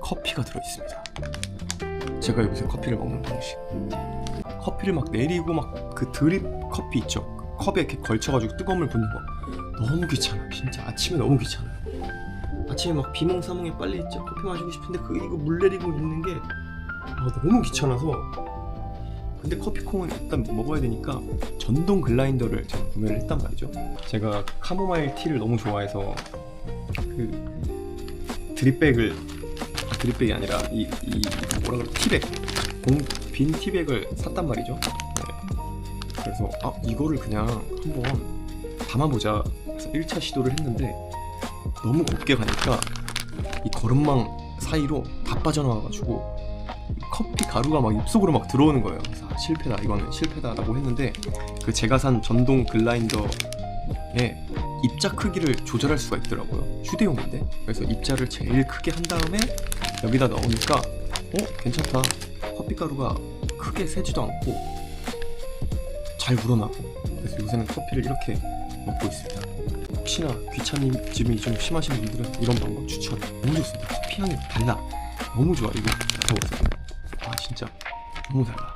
커피가 들어있습니다. 제가 요새 커피를 먹는 방식. 커피를 막 내리고 막 그 드립 커피 있죠. 컵에 이렇게 걸쳐가지고 뜨거운 물 붓는 거 너무 귀찮아. 진짜 아침에 너무 귀찮아요. 아침에 막 비몽사몽에 빨리 있죠. 커피 마시고 싶은데 그 이거 물 내리고 있는 게 아, 너무 귀찮아서. 근데 커피콩은 일단 먹어야 되니까 전동 글라인더를 제가 구매를 했단 말이죠. 제가 카모마일 티를 너무 좋아해서 그 드립백을 아, 드립백이 아니라 이, 이 뭐라 그래 티백 공, 빈 티백을 샀단 말이죠. 네. 그래서 아 이거를 그냥 한번 담아보자. 그래서 1차 시도를 했는데 너무 곱게 가니까 이 거름망 사이로 다 빠져나와가지고 커피 가루가 막 입속으로 막 들어오는 거예요. 그래서 아, 실패다 이거는 실패다라고 했는데 그 제가 산 전동 글라인더에 입자 크기를 조절할 수가 있더라고요. 휴대용인데 그래서 입자를 제일 크게 한 다음에 여기다 넣으니까 어 괜찮다. 커피 가루가 크게 새지도 않고 잘 우러나고 그래서 요새는 커피를 이렇게 먹고 있습니다. 혹시나 귀차님쯤이 좀 심하신 분들은 이런 방법 추천. 너무 좋습니다. 커피 향이 달라. 너무 좋아. 이거 맡아보세요. 아 진짜 너무 달라.